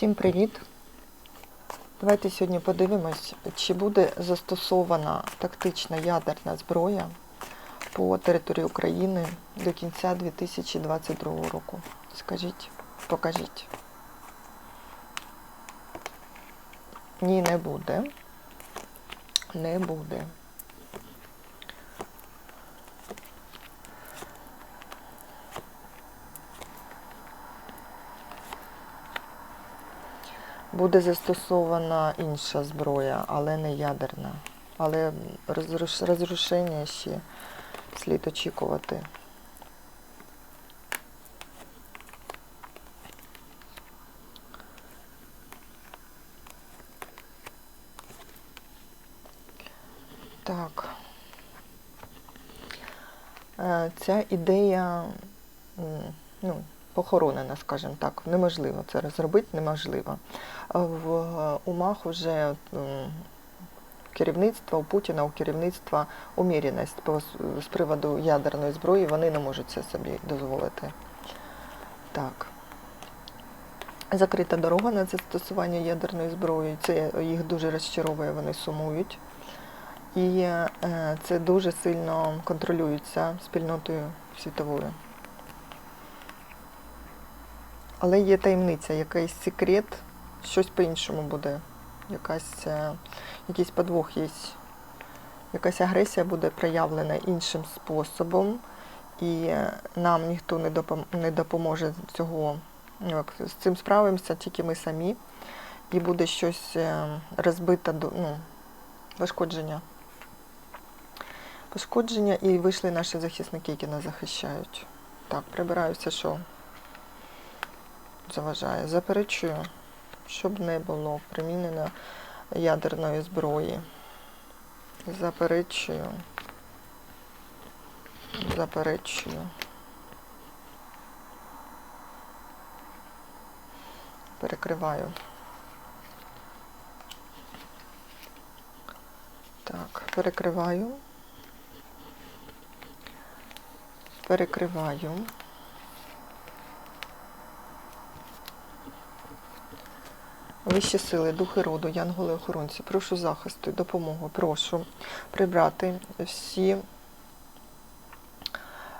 Всім привіт! Давайте сьогодні подивимось, чи буде застосована тактична ядерна зброя по території України до кінця 2022 року. Скажіть, покажіть. Ні, не буде. Не буде. Буде застосована інша зброя, але не ядерна. Але розруш- розрушення ще слід очікувати. Так. Е, Ця ідея ну, похоронена, скажімо так. Неможливо це розробити, неможливо. В е, умах вже керівництва, у Путіна, у керівництва уміреність з приводу ядерної зброї, вони не можуть це собі дозволити. Так. Закрита дорога на застосування ядерної зброї. Це їх дуже розчаровує, вони сумують. І е, це дуже сильно контролюється спільнотою світовою. Але є таємниця, якийсь секрет, щось по-іншому буде. Якась, е, якийсь подвох є. Якась агресія буде проявлена іншим способом, і е, нам ніхто не не допоможе цього. ну, З цим справимося тільки ми самі. І буде щось е, розбите, ну, пошкодження. Пошкодження і вийшли наші захисники, які нас захищають. Так, прибираю все, що заважає. Заперечую, щоб не було примінено ядерної зброї. Заперечую. Заперечую. Перекриваю. Так, перекриваю. Перекриваю. Вищі сили, духи роду, янголи охоронці, прошу захисту, допомогу, прошу прибрати всі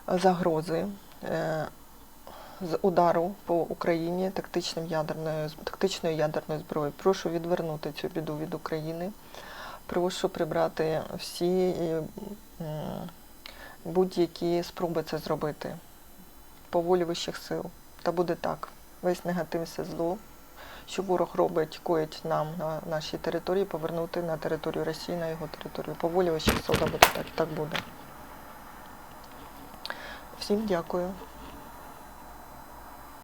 загрози е, з удару по Україні тактичним ядерною, тактичною ядерною зброєю. Прошу відвернути цю біду від України. Прошу прибрати всі е, будь-які спроби це зробити по волі вищих сил. Та буде так. Весь негатив, все зло, що ворог робить, коїть нам на нашій території, повернути на територію Росії, на його територію. Поволі, волі солдат буде так, так буде. Всім дякую.